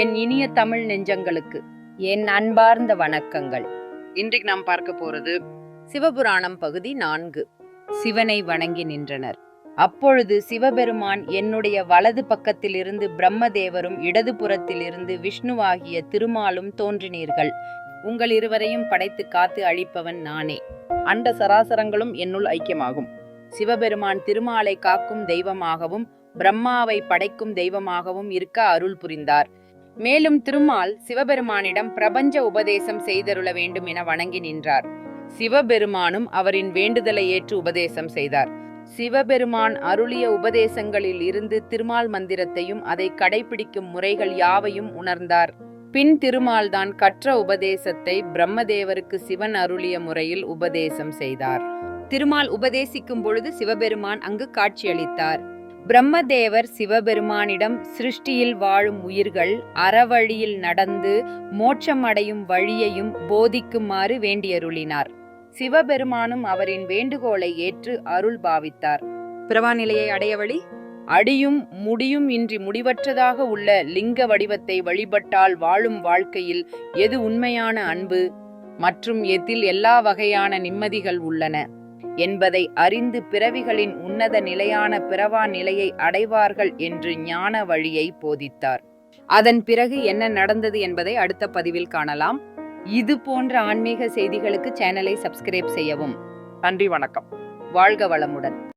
என் இனிய தமிழ் நெஞ்சங்களுக்கு என் அன்பார்ந்த வணக்கங்கள். இன்றைக்கு நாம் பார்க்க போறது சிவபுராணம் பகுதி நான்கு. சிவனை வணங்கி நின்றனர். அப்பொழுது சிவபெருமான் என்னுடைய வலது பக்கத்திலிருந்து பிரம்மதேவரும் இடது புறத்திலிருந்து விஷ்ணுவாகிய திருமாலும் தோன்றினீர்கள். உங்கள் இருவரையும் படைத்து காத்து அழிப்பவன் நானே. அண்ட சராசரங்களும் என்னுள் ஐக்கியமாகும். சிவபெருமான் திருமாலை காக்கும் தெய்வமாகவும் பிரம்மாவை படைக்கும் தெய்வமாகவும் இருக்க அருள் புரிந்தார். மேலும் திருமால் சிவபெருமானிடம் பிரபஞ்ச உபதேசம் செய்தருள வேண்டும் என வணங்கி நின்றார். சிவபெருமானும் அவரின் வேண்டுதலை ஏற்று உபதேசம் செய்தார். சிவபெருமான் அருளிய உபதேசங்களில் இருந்து திருமால் மந்திரத்தையும் அதை கடைபிடிக்கும் முறைகள் யாவையும் உணர்ந்தார். பின் திருமால் தான் கற்ற உபதேசத்தை பிரம்மதேவருக்கு சிவன் அருளிய முறையில் உபதேசம் செய்தார். திருமால் உபதேசிக்கும் பொழுது சிவபெருமான் அங்கு காட்சியளித்தார். பிரம்மதேவர் சிவபெருமானிடம் சிருஷ்டியில் வாழும் உயிர்கள் அறவழியில் நடந்து மோட்சமடையும் வழியையும் போதிக்குமாறு வேண்டியருளினார். சிவபெருமானும் அவரின் வேண்டுகோளை ஏற்று அருள் பாவித்தார். பிரவாநிலையை அடைய வழி? அடியும் முடியும் இன்றி முடிவற்றதாக உள்ள லிங்க வடிவத்தை வழிபட்டால் வாழும் வாழ்க்கையில் எது உண்மையான அன்பு? மற்றும் எதில் எல்லா வகையான நிம்மதிகள் உள்ளன? என்பதை அறிந்து பிறவிகளின் உன்னத நிலையான பிறவா நிலையை அடைவார்கள் என்று ஞான வழியை போதித்தார். அதன் பிறகு என்ன நடந்தது என்பதை அடுத்த பதிவில் காணலாம். இது போன்ற ஆன்மீக செய்திகளுக்கு சேனலை சப்ஸ்கிரைப் செய்யவும். நன்றி வணக்கம். வாழ்க வளமுடன்.